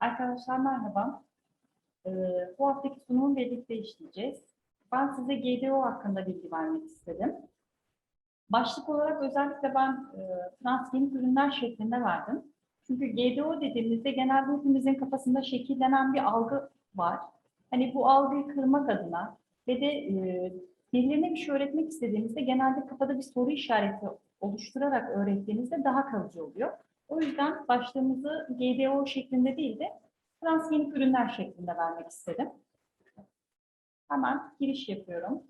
Arkadaşlar merhaba. Ee, bu haftaki sunumu birlikte işleyeceğiz. Ben size GDO hakkında bilgi vermek istedim. Başlık olarak özellikle ben e, transgenik ürünler şeklinde verdim. Çünkü GDO dediğimizde genelde hepimizin kafasında şekillenen bir algı var. Hani bu algıyı kırmak adına ve de e, birilerine bir şey öğretmek istediğimizde genelde kafada bir soru işareti oluşturarak öğrettiğinizde daha kalıcı oluyor. O yüzden başlığımızı GDO şeklinde değil de transgenik ürünler şeklinde vermek istedim. Hemen giriş yapıyorum.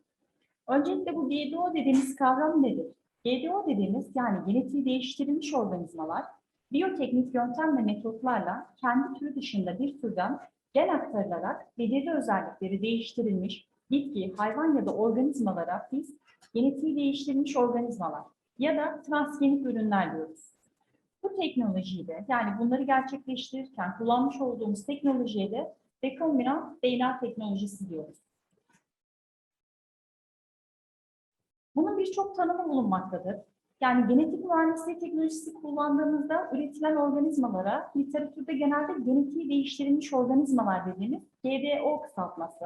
Öncelikle bu GDO dediğimiz kavram nedir? GDO dediğimiz yani genetiği değiştirilmiş organizmalar biyoteknik yöntem ve metotlarla kendi türü dışında bir türden gen aktarılarak belirli özellikleri değiştirilmiş bitki, hayvan ya da organizmalara biz genetiği değiştirilmiş organizmalar ya da transgenik ürünler diyoruz. Bu teknolojiyle yani bunları gerçekleştirirken kullanmış olduğumuz teknolojiye de rekombinant DNA teknolojisi diyoruz. Bunun birçok tanımı bulunmaktadır. Yani genetik mühendisliği teknolojisi kullandığımızda üretilen organizmalara literatürde genelde genetiği değiştirilmiş organizmalar dediğimiz GDO kısaltması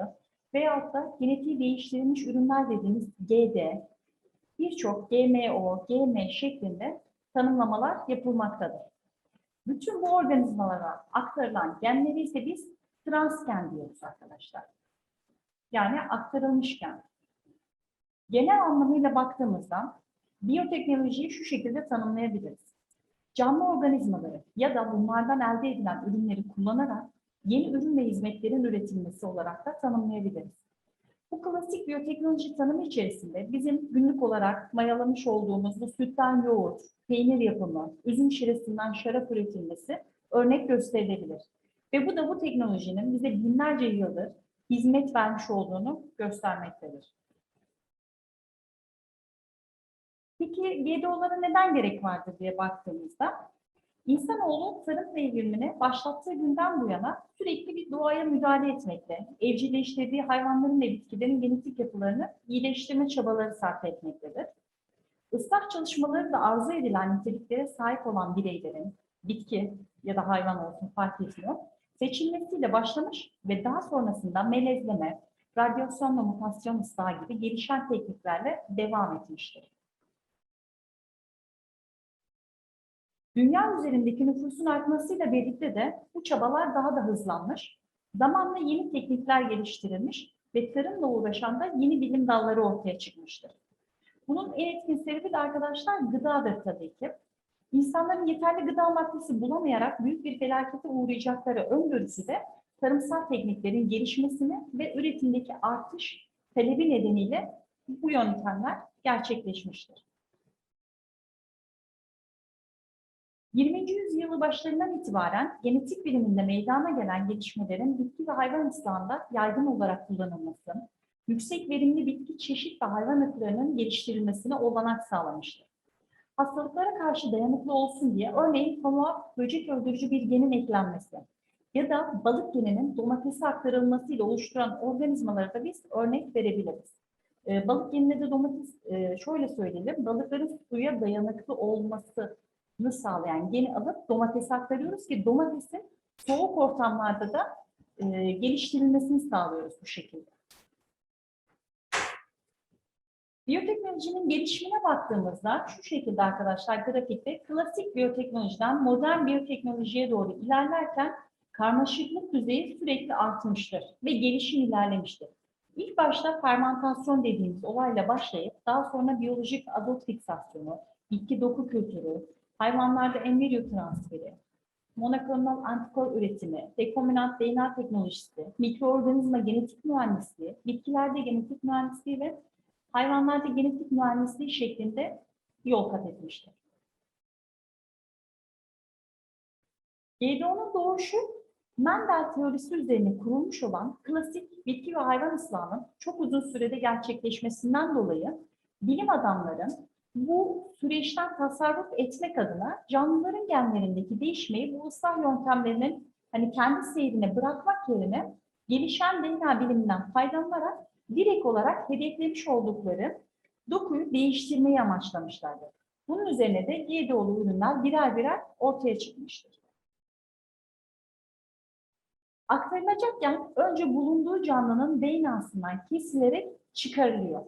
veyahut da genetiği değiştirilmiş ürünler dediğimiz GD, birçok GMO, GM şeklinde tanımlamalar yapılmaktadır. Bütün bu organizmalara aktarılan genleri ise biz transgen diyoruz arkadaşlar. Yani aktarılmış gen. Genel anlamıyla baktığımızda biyoteknolojiyi şu şekilde tanımlayabiliriz. Canlı organizmaları ya da bunlardan elde edilen ürünleri kullanarak yeni ürün ve hizmetlerin üretilmesi olarak da tanımlayabiliriz. Bu klasik biyoteknoloji tanımı içerisinde bizim günlük olarak mayalamış olduğumuz bu sütten yoğurt, peynir yapımı, üzüm şiresinden şarap üretilmesi örnek gösterilebilir. Ve bu da bu teknolojinin bize binlerce yıldır hizmet vermiş olduğunu göstermektedir. Peki GDO'lara neden gerek vardır diye baktığımızda, insanoğlu tarım devrimini başlattığı günden bu yana sürekli bir doğaya müdahale etmekte, evcilleştirdiği hayvanların ve bitkilerin genetik yapılarını iyileştirme çabaları sarf etmektedir. Islah çalışmaları da arzu edilen niteliklere sahip olan bireylerin, bitki ya da hayvan olsun fark etmiyor, seçilmesiyle başlamış ve daha sonrasında melezleme, radyasyonla mutasyon ıslahı gibi gelişen tekniklerle devam etmiştir. Dünya üzerindeki nüfusun artmasıyla birlikte de bu çabalar daha da hızlanmış, zamanla yeni teknikler geliştirilmiş ve tarımla uğraşan da yeni bilim dalları ortaya çıkmıştır. Bunun en etkin sebebi de arkadaşlar gıdadır tabii ki. İnsanların yeterli gıda maddesi bulamayarak büyük bir felakete uğrayacakları öngörüsü de tarımsal tekniklerin gelişmesini ve üretimdeki artış talebi nedeniyle bu yöntemler gerçekleşmiştir. 20. yüzyılı başlarından itibaren genetik biliminde meydana gelen gelişmelerin bitki ve hayvan ıslahında yaygın olarak kullanılması, yüksek verimli bitki çeşit ve hayvan ırklarının geliştirilmesine olanak sağlamıştır. Hastalıklara karşı dayanıklı olsun diye örneğin pamuğa böcek öldürücü bir genin eklenmesi ya da balık geninin domatese aktarılmasıyla oluşturan organizmalara da biz örnek verebiliriz. Ee, balık genine de domates, e, şöyle söyleyelim, balıkların suya dayanıklı olması sağlayan geni alıp domatese aktarıyoruz ki domatesin soğuk ortamlarda da e, geliştirilmesini sağlıyoruz bu şekilde. Biyoteknolojinin gelişimine baktığımızda şu şekilde arkadaşlar grafikte klasik biyoteknolojiden modern biyoteknolojiye doğru ilerlerken karmaşıklık düzeyi sürekli artmıştır ve gelişim ilerlemiştir. İlk başta fermentasyon dediğimiz olayla başlayıp daha sonra biyolojik azot fiksasyonu, bitki doku kültürü, hayvanlarda embriyo transferi, monoklonal antikor üretimi, rekombinant DNA teknolojisi, mikroorganizma genetik mühendisliği, bitkilerde genetik mühendisliği ve hayvanlarda genetik mühendisliği şeklinde yol kat etmiştir. GDO'nun doğuşu Mendel teorisi üzerine kurulmuş olan klasik bitki ve hayvan ıslahının çok uzun sürede gerçekleşmesinden dolayı bilim adamların bu süreçten tasarruf etmek adına canlıların genlerindeki değişmeyi bu ıslah yöntemlerinin hani kendi seyrine bırakmak yerine gelişen DNA biliminden faydalanarak direkt olarak hedeflemiş oldukları dokuyu değiştirmeyi amaçlamışlardır. Bunun üzerine de GDO'lu ürünler birer birer ortaya çıkmıştır. Aktarılacakken önce bulunduğu canlının DNA'sından kesilerek çıkarılıyor.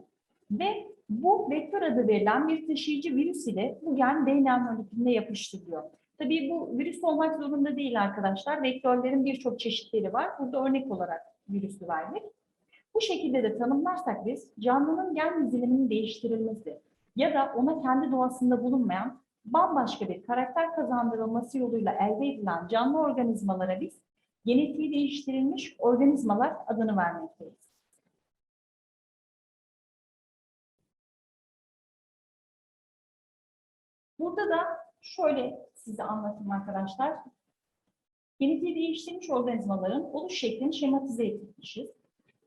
Ve bu vektör adı verilen bir taşıyıcı virüs ile bu gen DNA molekülüne yapıştırılıyor. Tabii bu virüs olmak zorunda değil arkadaşlar. Vektörlerin birçok çeşitleri var. Burada örnek olarak virüsü verdik. Bu şekilde de tanımlarsak biz canlının gen diziliminin değiştirilmesi ya da ona kendi doğasında bulunmayan bambaşka bir karakter kazandırılması yoluyla elde edilen canlı organizmalara biz genetiği değiştirilmiş organizmalar adını vermekteyiz. Burada da şöyle size anlatayım arkadaşlar. Genetiği değiştirilmiş organizmaların oluş şeklini şematize etmişiz.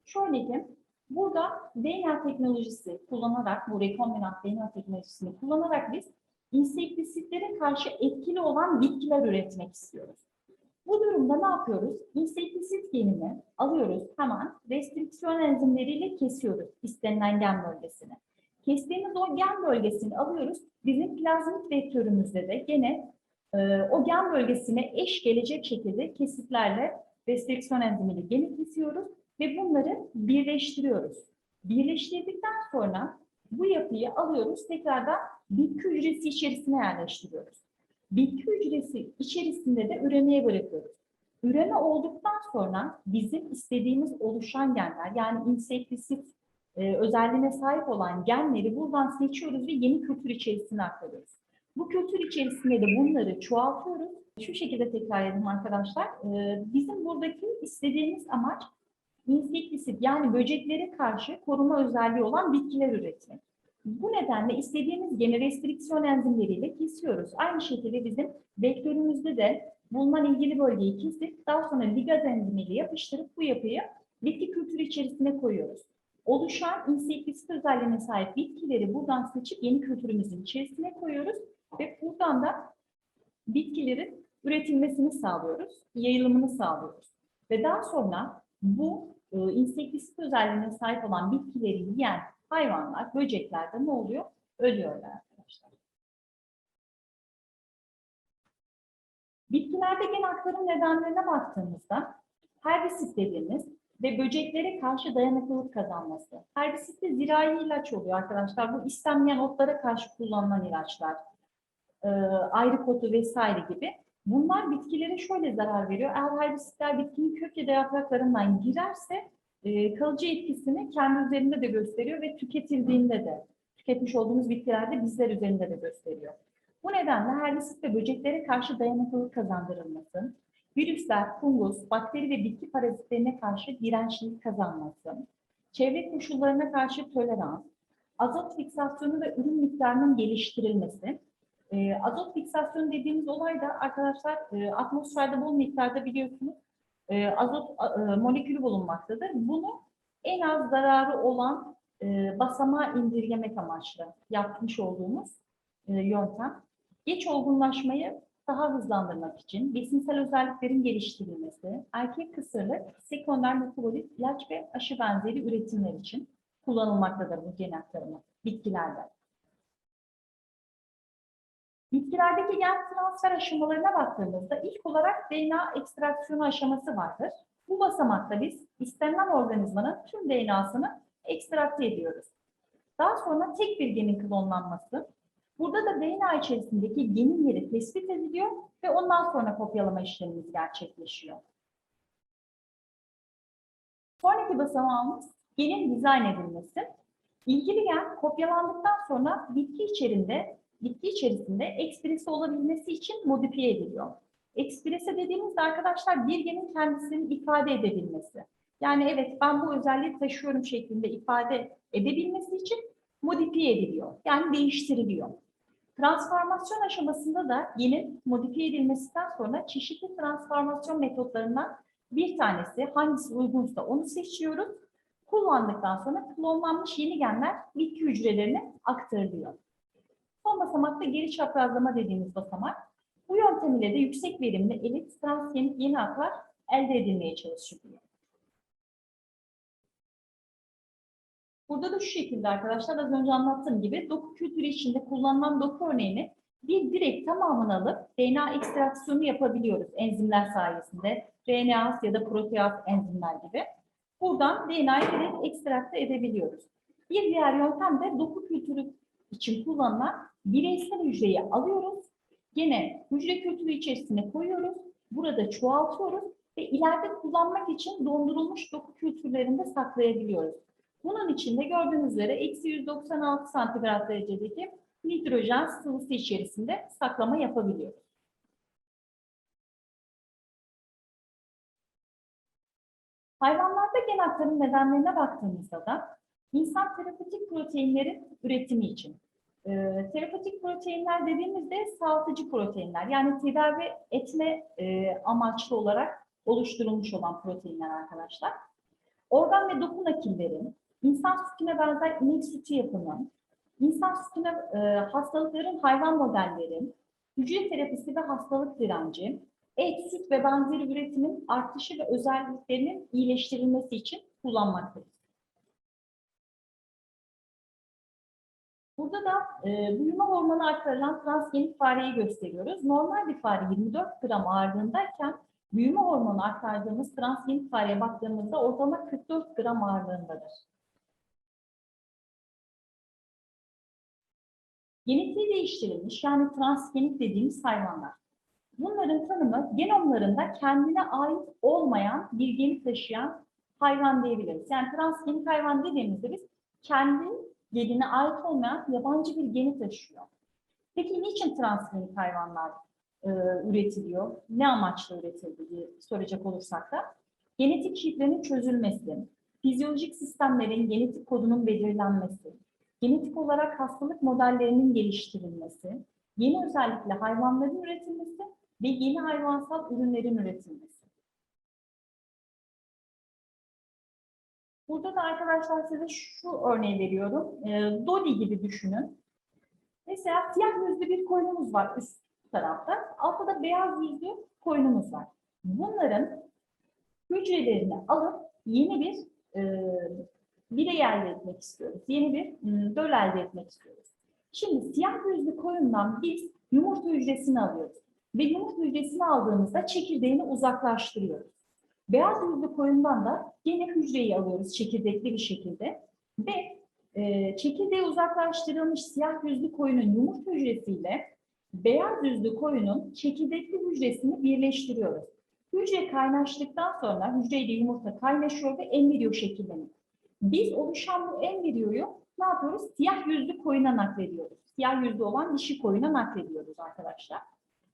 Şöyle ki, burada DNA teknolojisi kullanarak, bu rekombinant DNA teknolojisini kullanarak biz insektisitlere karşı etkili olan bitkiler üretmek istiyoruz. Bu durumda ne yapıyoruz? İnsektisit genini alıyoruz hemen restriksiyon enzimleriyle kesiyoruz istenilen gen bölgesini. Kestiğimiz o gen bölgesini alıyoruz. Bizim plazmik vektörümüzde de gene e, o gen bölgesine eş gelecek şekilde kesitlerle restriksiyon enzimiyle geni kesiyoruz ve bunları birleştiriyoruz. Birleştirdikten sonra bu yapıyı alıyoruz tekrardan bitki hücresi içerisine yerleştiriyoruz. Bitki hücresi içerisinde de üremeye bırakıyoruz. Üreme olduktan sonra bizim istediğimiz oluşan genler yani insektisit e, özelliğine sahip olan genleri buradan seçiyoruz ve yeni kültür içerisine aktarıyoruz. Bu kültür içerisinde de bunları çoğaltıyoruz. Şu şekilde tekrar edeyim arkadaşlar. E, bizim buradaki istediğimiz amaç insektisit yani böceklere karşı koruma özelliği olan bitkiler üretmek. Bu nedenle istediğimiz gene restriksiyon enzimleriyle kesiyoruz. Aynı şekilde bizim vektörümüzde de bulunan ilgili bölgeyi kesip daha sonra ligaz enzimiyle yapıştırıp bu yapıyı bitki kültürü içerisine koyuyoruz. Oluşan insektisit özelliğine sahip bitkileri buradan seçip yeni kültürümüzün içerisine koyuyoruz ve buradan da bitkilerin üretilmesini sağlıyoruz, yayılımını sağlıyoruz. Ve daha sonra bu e, insektisit özelliğine sahip olan bitkileri yiyen hayvanlar, böcekler de ne oluyor? Ölüyorlar arkadaşlar. Bitkilerde gen aktarım nedenlerine baktığımızda herbisit dediğimiz ve böceklere karşı dayanıklılık kazanması. Herbisit de zirai ilaç oluyor arkadaşlar. Bu istenmeyen otlara karşı kullanılan ilaçlar. Ee, ayrı kotu vesaire gibi. Bunlar bitkilere şöyle zarar veriyor. Eğer herbisitler bitkinin kök ya da yapraklarından girerse e, kalıcı etkisini kendi üzerinde de gösteriyor ve tüketildiğinde de, tüketmiş olduğumuz bitkilerde bizler üzerinde de gösteriyor. Bu nedenle herbisit ve böceklere karşı dayanıklılık kazandırılması, virüsler, fungus, bakteri ve bitki parazitlerine karşı dirençlilik kazanması, çevre koşullarına karşı tolerans, azot fiksasyonu ve ürün miktarının geliştirilmesi. E, azot fiksasyonu dediğimiz olay da arkadaşlar e, atmosferde bol miktarda biliyorsunuz e, azot e, molekülü bulunmaktadır. Bunu en az zararı olan e, basamağa indirgemek amaçlı yapmış olduğumuz e, yöntem. Geç olgunlaşmayı daha hızlandırmak için besinsel özelliklerin geliştirilmesi, erkek kısırlık, sekonder metabolit, ilaç ve aşı benzeri üretimler için kullanılmaktadır bu gen aktarımı bitkilerde. Bitkilerdeki gen transfer aşamalarına baktığımızda ilk olarak DNA ekstraksiyonu aşaması vardır. Bu basamakta biz istenilen organizmanın tüm DNA'sını ekstrakte ediyoruz. Daha sonra tek bir genin klonlanması. Burada da DNA içerisindeki genin yeri tespit ediliyor ve ondan sonra kopyalama işlemimiz gerçekleşiyor. Sonraki basamağımız genin dizayn edilmesi. İlgili gen kopyalandıktan sonra bitki içerisinde bitki içerisinde ekspresi olabilmesi için modifiye ediliyor. Eksprese dediğimizde arkadaşlar bir genin kendisini ifade edebilmesi. Yani evet ben bu özelliği taşıyorum şeklinde ifade edebilmesi için modifiye ediliyor. Yani değiştiriliyor. Transformasyon aşamasında da genin modifiye edilmesinden sonra çeşitli transformasyon metotlarından bir tanesi hangisi uygunsa onu seçiyoruz. Kullandıktan sonra klonlanmış yeni genler bitki hücrelerine aktarılıyor. Son basamakta geri çaprazlama dediğimiz basamak. Bu yöntem ile de yüksek verimli elit transgenik yeni aklar elde edilmeye çalışılıyor. Burada da şu şekilde arkadaşlar az önce anlattığım gibi doku kültürü içinde kullanılan doku örneğini bir direkt tamamını alıp DNA ekstraksiyonu yapabiliyoruz enzimler sayesinde. RNA ya da proteaz enzimler gibi. Buradan DNA'yı direkt ekstrakte edebiliyoruz. Bir diğer yöntem de doku kültürü için kullanılan bireysel hücreyi alıyoruz. Gene hücre kültürü içerisine koyuyoruz. Burada çoğaltıyoruz ve ileride kullanmak için dondurulmuş doku kültürlerinde saklayabiliyoruz. Bunun için de gördüğünüz üzere eksi 196 santigrat derecedeki hidrojen sıvısı içerisinde saklama yapabiliyoruz. Hayvanlarda gen aktarım nedenlerine baktığımızda da insan terapötik proteinlerin üretimi için. E, terapötik proteinler dediğimizde sağaltıcı proteinler yani tedavi etme e, amaçlı olarak oluşturulmuş olan proteinler arkadaşlar. Organ ve doku nakillerin, insan sütüne benzer inek sütü yapımı, insan sütüne e, hastalıkların hayvan modellerin, hücre terapisi ve hastalık direnci, et, süt ve benzeri üretimin artışı ve özelliklerinin iyileştirilmesi için kullanmaktadır. Burada da e, büyüme hormonu aktarılan transgenik fareyi gösteriyoruz. Normal bir fare 24 gram ağırlığındayken büyüme hormonu aktardığımız transgenik fareye baktığımızda ortalama 44 gram ağırlığındadır. Genetiği değiştirilmiş yani transgenik dediğimiz hayvanlar. Bunların tanımı genomlarında kendine ait olmayan bir geni taşıyan hayvan diyebiliriz. Yani transgenik hayvan dediğimizde biz kendi genine ait olmayan yabancı bir geni taşıyor. Peki niçin transgenik hayvanlar e, üretiliyor? Ne amaçla üretildi diye soracak olursak da genetik şifrenin çözülmesi, fizyolojik sistemlerin genetik kodunun belirlenmesi, genetik olarak hastalık modellerinin geliştirilmesi, yeni özellikle hayvanların üretilmesi ve yeni hayvansal ürünlerin üretilmesi. Burada da arkadaşlar size şu örneği veriyorum. E, Dodi gibi düşünün. Mesela siyah yüzlü bir koyunumuz var üst tarafta. Altta da beyaz yüzlü koyunumuz var. Bunların hücrelerini alıp yeni bir e, birey elde etmek istiyoruz. Yeni bir döl elde etmek istiyoruz. Şimdi siyah yüzlü koyundan biz yumurta hücresini alıyoruz. Ve yumurta hücresini aldığımızda çekirdeğini uzaklaştırıyoruz. Beyaz yüzlü koyundan da yine hücreyi alıyoruz çekirdekli bir şekilde. Ve e, çekirdeği uzaklaştırılmış siyah yüzlü koyunun yumurta hücresiyle beyaz yüzlü koyunun çekirdekli hücresini birleştiriyoruz. Hücre kaynaştıktan sonra hücreyle yumurta kaynaşıyor ve embriyo şekilleniyor. Biz oluşan bu embriyoyu ne yapıyoruz? Siyah yüzlü koyuna naklediyoruz. Siyah yüzlü olan dişi koyuna naklediyoruz arkadaşlar.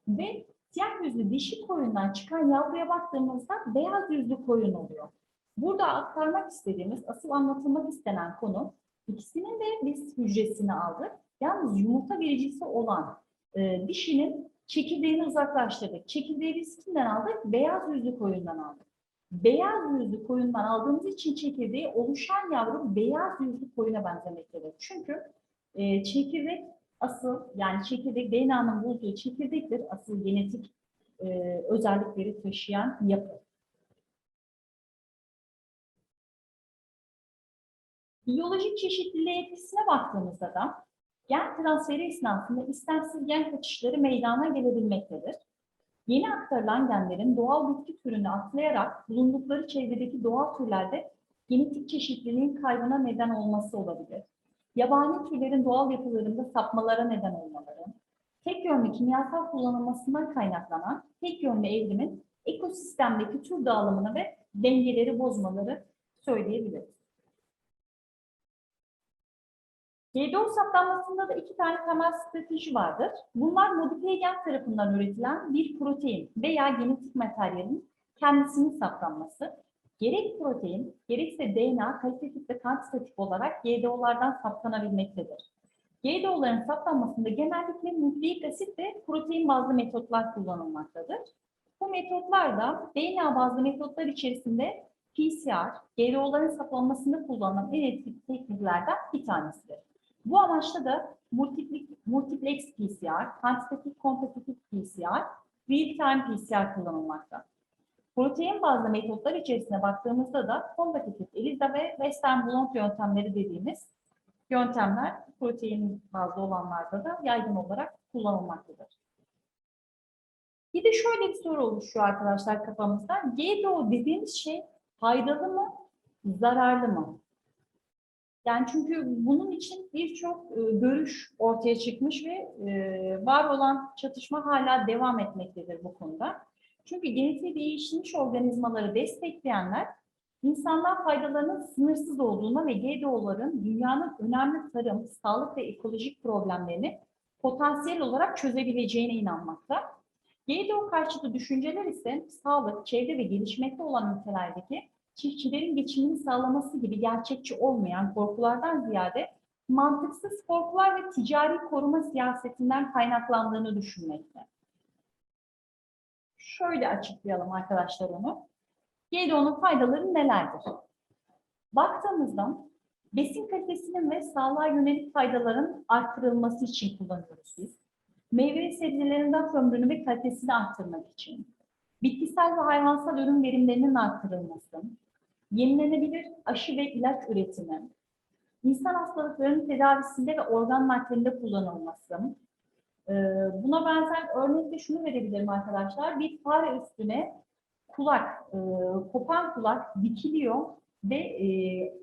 Ve siyah yüzlü dişi koyundan çıkan yavruya baktığımızda beyaz yüzlü koyun oluyor. Burada aktarmak istediğimiz, asıl anlatılmak istenen konu ikisinin de biz hücresini aldık. Yalnız yumurta vericisi olan e, dişinin çekirdeğini uzaklaştırdık. Çekirdeği biz kimden aldık? Beyaz yüzlü koyundan aldık. Beyaz yüzlü koyundan aldığımız için çekirdeği oluşan yavru beyaz yüzlü koyuna benzemektedir. Çünkü e, çekirdek asıl yani çekirdek DNA'nın bulduğu çekirdektir asıl genetik e, özellikleri taşıyan yapı. Biyolojik çeşitliliğe etkisine baktığımızda da gen transferi esnasında istemsiz gen kaçışları meydana gelebilmektedir. Yeni aktarılan genlerin doğal bitki türünü atlayarak bulundukları çevredeki doğal türlerde genetik çeşitliliğin kaybına neden olması olabilir. Yabani türlerin doğal yapılarında sapmalara neden olmaları, tek yönlü kimyasal kullanılmasından kaynaklanan tek yönlü evrimin ekosistemdeki tür dağılımını ve dengeleri bozmaları söyleyebiliriz. GDO saptanmasında da iki tane temel strateji vardır. Bunlar modifiye gen tarafından üretilen bir protein veya genetik materyalin kendisinin saptanması. Gerek protein, gerekse DNA kalitatif ve kantitatif olarak GDO'lardan saptanabilmektedir. GDO'ların saptanmasında genellikle nükleik asit ve protein bazlı metotlar kullanılmaktadır. Bu metotlar da DNA bazlı metotlar içerisinde PCR, GDO'ların saptanmasında kullanılan en etkili tekniklerden bir tanesidir. Bu amaçla da multiplex PCR, kantitatif kompetitif PCR, real-time PCR kullanılmakta. Protein bazlı metotlar içerisine baktığımızda da kompetitif ELISA ve Western blot yöntemleri dediğimiz yöntemler protein bazlı olanlarda da yaygın olarak kullanılmaktadır. Bir de şöyle bir soru oluşuyor arkadaşlar kafamızda. GDO dediğimiz şey faydalı mı, zararlı mı? Yani çünkü bunun için birçok e, görüş ortaya çıkmış ve e, var olan çatışma hala devam etmektedir bu konuda. Çünkü genetiği değişmiş organizmaları destekleyenler insanlar faydalarının sınırsız olduğuna ve GDO'ların dünyanın önemli tarım, sağlık ve ekolojik problemlerini potansiyel olarak çözebileceğine inanmakta. GDO karşıtı düşünceler ise sağlık, çevre ve gelişmekte olan ülkelerdeki çiftçilerin geçimini sağlaması gibi gerçekçi olmayan korkulardan ziyade mantıksız korkular ve ticari koruma siyasetinden kaynaklandığını düşünmekte. Şöyle açıklayalım arkadaşlar onu. GDO'nun faydaları nelerdir? Baktığımızda besin kalitesinin ve sağlığa yönelik faydaların arttırılması için kullanıyoruz biz. Meyve ve sebzelerin raf ömrünü ve kalitesini arttırmak için. Bitkisel ve hayvansal ürün verimlerinin arttırılması, yenilenebilir aşı ve ilaç üretimi, insan hastalıklarının tedavisinde ve organ naklerinde kullanılması, ee, buna benzer örnekte şunu verebilirim arkadaşlar. Bir fare üstüne kulak, e, kopan kulak dikiliyor ve e,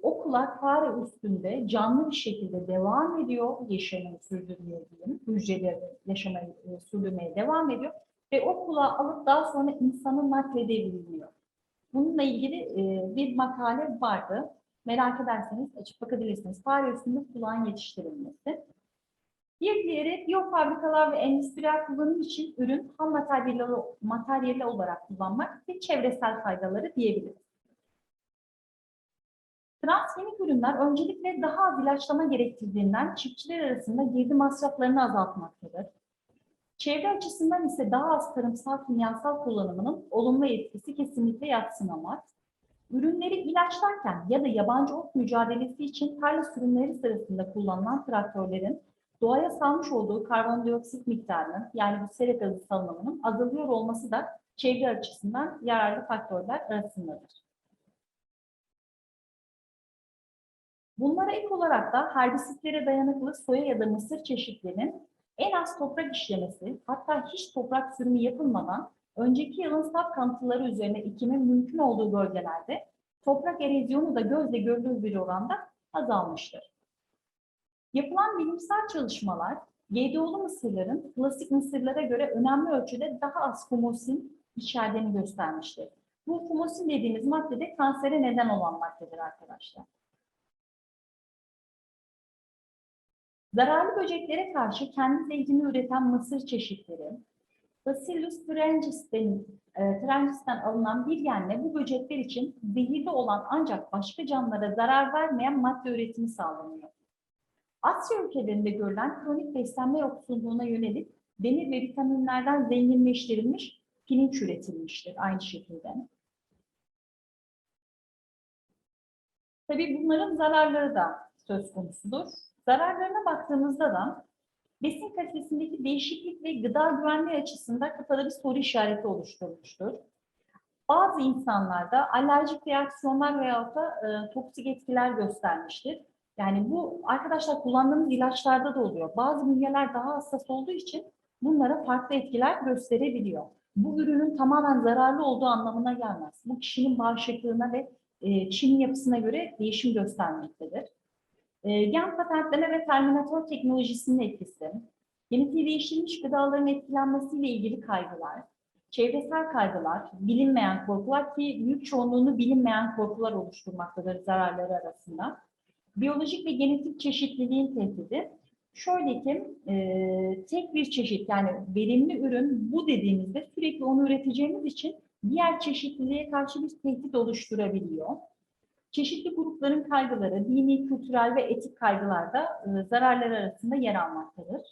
o kulak fare üstünde canlı bir şekilde devam ediyor, yaşamını sürdürmeye diyelim, hücreleri yaşamayı e, sürdürmeye devam ediyor ve o kulağı alıp daha sonra insanın nakledebiliyor. Bununla ilgili e, bir makale vardı. Merak ederseniz açıp bakabilirsiniz. Fare üstünde kulağın yetiştirilmesi. Bir diğeri biyofabrikalar ve endüstriyel kullanım için ürün ham materyali, materyali olarak kullanmak ve çevresel faydaları diyebiliriz. Transgenik ürünler öncelikle daha az ilaçlama gerektirdiğinden çiftçiler arasında girdi masraflarını azaltmaktadır. Çevre açısından ise daha az tarımsal kimyasal kullanımının olumlu etkisi kesinlikle yatsınamaz. Ürünleri ilaçlarken ya da yabancı ot mücadelesi için tarla sürümleri sırasında kullanılan traktörlerin doğaya salmış olduğu karbondioksit miktarının yani bu sera gazı salınımının azalıyor olması da çevre açısından yararlı faktörler arasındadır. Bunlara ek olarak da herbisitlere dayanıklı soya ya da mısır çeşitlerinin en az toprak işlemesi, hatta hiç toprak sürümü yapılmadan önceki yılın sap kanıtları üzerine ekimin mümkün olduğu bölgelerde toprak erozyonu da gözle görülür bir oranda azalmıştır. Yapılan bilimsel çalışmalar, GDO'lu mısırların klasik mısırlara göre önemli ölçüde daha az humusin içerdiğini göstermiştir. Bu humusin dediğimiz madde de kansere neden olan maddedir arkadaşlar. Zararlı böceklere karşı kendi zehrini üreten mısır çeşitleri, Bacillus thuringies'ten e, alınan bir genle bu böcekler için zehirli olan ancak başka canlılara zarar vermeyen madde üretimi sağlanıyor. Asya ülkelerinde görülen kronik beslenme yoksulluğuna yönelik demir ve vitaminlerden zenginleştirilmiş pirinç üretilmiştir aynı şekilde. Tabii bunların zararları da söz konusudur. Zararlarına baktığımızda da besin kalitesindeki değişiklik ve gıda güvenliği açısından kafada bir soru işareti oluşturmuştur. Bazı insanlarda alerjik reaksiyonlar veya da e, toksik etkiler göstermiştir. Yani bu arkadaşlar kullandığımız ilaçlarda da oluyor. Bazı bünyeler daha hassas olduğu için bunlara farklı etkiler gösterebiliyor. Bu ürünün tamamen zararlı olduğu anlamına gelmez. Bu kişinin bağışıklığına ve e, çim yapısına göre değişim göstermektedir. E, gen patentleme ve terminatör teknolojisinin etkisi, genetiği değiştirilmiş gıdaların etkilenmesiyle ilgili kaygılar, çevresel kaygılar, bilinmeyen korkular ki büyük çoğunluğunu bilinmeyen korkular oluşturmaktadır zararları arasında. Biyolojik ve genetik çeşitliliğin tehdidi. Şöyle ki e, tek bir çeşit yani verimli ürün bu dediğimizde sürekli onu üreteceğimiz için diğer çeşitliliğe karşı bir tehdit oluşturabiliyor. Çeşitli grupların kaygıları, dini, kültürel ve etik kaygılar da e, zararları arasında yer almaktadır.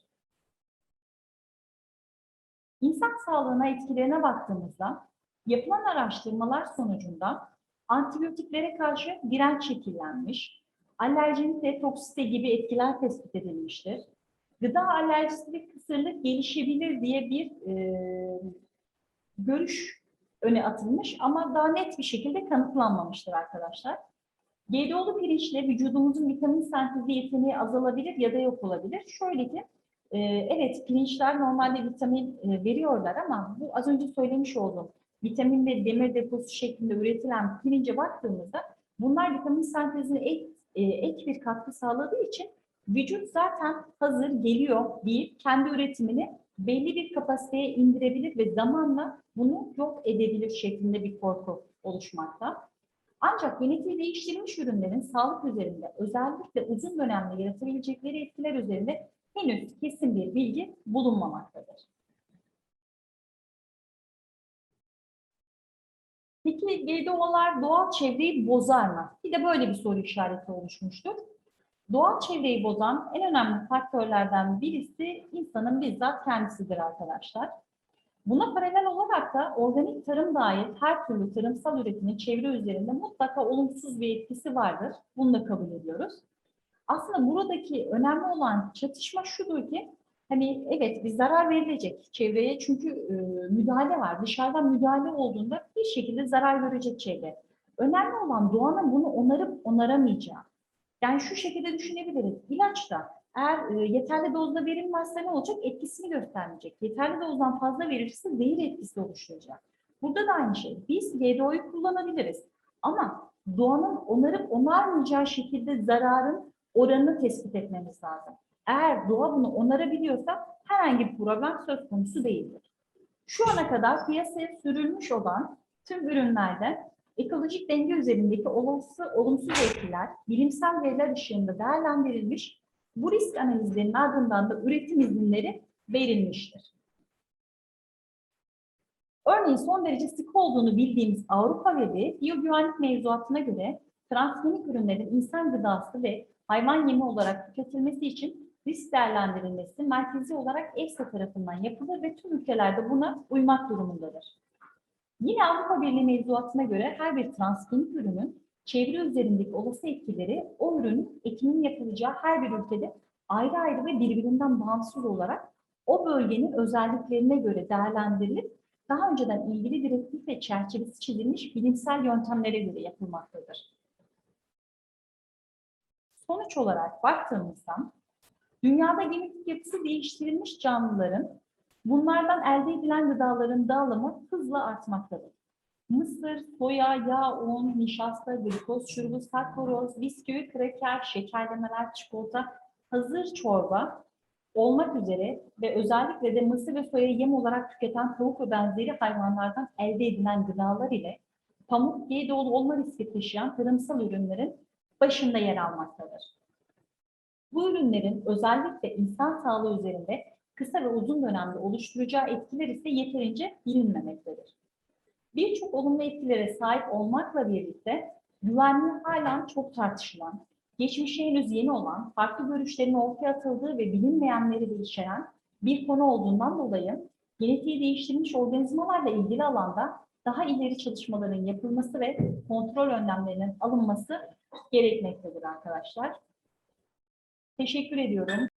İnsan sağlığına etkilerine baktığımızda yapılan araştırmalar sonucunda antibiyotiklere karşı direnç şekillenmiş, alerjinin ve toksite gibi etkiler tespit edilmiştir. Gıda alerjisi ve kısırlık gelişebilir diye bir e, görüş öne atılmış ama daha net bir şekilde kanıtlanmamıştır arkadaşlar. GDO'lu pirinçle vücudumuzun vitamin sentezi yeteneği azalabilir ya da yok olabilir. Şöyle ki Ee, evet, pirinçler normalde vitamin e, veriyorlar ama bu az önce söylemiş olduğum vitamin ve demir deposu şeklinde üretilen pirince baktığımızda bunlar vitamin sentezine ek, e, ek bir katkı sağladığı için vücut zaten hazır geliyor deyip kendi üretimini belli bir kapasiteye indirebilir ve zamanla bunu yok edebilir şeklinde bir korku oluşmakta. Ancak genetiği değiştirilmiş ürünlerin sağlık üzerinde özellikle uzun dönemde yaratabilecekleri etkiler üzerinde henüz kesin bir bilgi bulunmamaktadır. Peki GDO'lar doğal çevreyi bozar mı? Bir de böyle bir soru işareti oluşmuştur. Doğal çevreyi bozan en önemli faktörlerden birisi insanın bizzat kendisidir arkadaşlar. Buna paralel olarak da organik tarım dair her türlü tarımsal üretimin çevre üzerinde mutlaka olumsuz bir etkisi vardır. Bunu da kabul ediyoruz. Aslında buradaki önemli olan çatışma şudur ki, hani evet bir zarar verilecek çevreye çünkü e, müdahale var. Dışarıdan müdahale olduğunda bir şekilde zarar görecek çevre. Önemli olan doğanın bunu onarıp onaramayacağı. Yani şu şekilde düşünebiliriz. İlaç da eğer e, yeterli dozda verilmezse ne olacak? Etkisini göstermeyecek. Yeterli dozdan fazla verirse zehir etkisi oluşturacak. Burada da aynı şey. Biz GDO'yu kullanabiliriz. Ama doğanın onarıp onarmayacağı şekilde zararın oranını tespit etmemiz lazım. Eğer doğa bunu onarabiliyorsa herhangi bir problem söz konusu değildir. Şu ana kadar piyasaya sürülmüş olan tüm ürünlerde ekolojik denge üzerindeki olumsuz etkiler bilimsel veriler ışığında değerlendirilmiş, bu risk analizlerinin ardından da üretim izinleri verilmiştir. Örneğin son derece sık olduğunu bildiğimiz Avrupa Birliği biyogüvenlik mevzuatına göre transgenik ürünlerin insan gıdası ve hayvan yemi olarak tüketilmesi için risk değerlendirilmesi merkezi olarak EFSA tarafından yapılır ve tüm ülkelerde buna uymak durumundadır. Yine Avrupa Birliği mevzuatına göre her bir transgenik ürünün çevre üzerindeki olası etkileri o ürünün ekiminin yapılacağı her bir ülkede ayrı ayrı ve birbirinden bağımsız olarak o bölgenin özelliklerine göre değerlendirilip daha önceden ilgili direktif ve çerçevesi çizilmiş bilimsel yöntemlere göre yapılmaktadır. Sonuç olarak baktığımızda dünyada genetik yapısı değiştirilmiş canlıların bunlardan elde edilen gıdaların dağılımı hızla artmaktadır. Mısır, soya, yağ, un, nişasta, glikoz, şurubu, sakkoroz, bisküvi, kraker, şekerlemeler, çikolata, hazır çorba olmak üzere ve özellikle de mısır ve soya yem olarak tüketen tavuk ve benzeri hayvanlardan elde edilen gıdalar ile pamuk, GDO'lu olma riski taşıyan tarımsal ürünlerin başında yer almaktadır. Bu ürünlerin özellikle insan sağlığı üzerinde kısa ve uzun dönemde oluşturacağı etkiler ise yeterince bilinmemektedir. Birçok olumlu etkilere sahip olmakla birlikte güvenliği halen çok tartışılan, geçmişe henüz yeni olan, farklı görüşlerin ortaya atıldığı ve bilinmeyenleri de içeren bir konu olduğundan dolayı genetiği değiştirilmiş organizmalarla ilgili alanda daha ileri çalışmaların yapılması ve kontrol önlemlerinin alınması gerekmektedir arkadaşlar. Teşekkür ediyorum.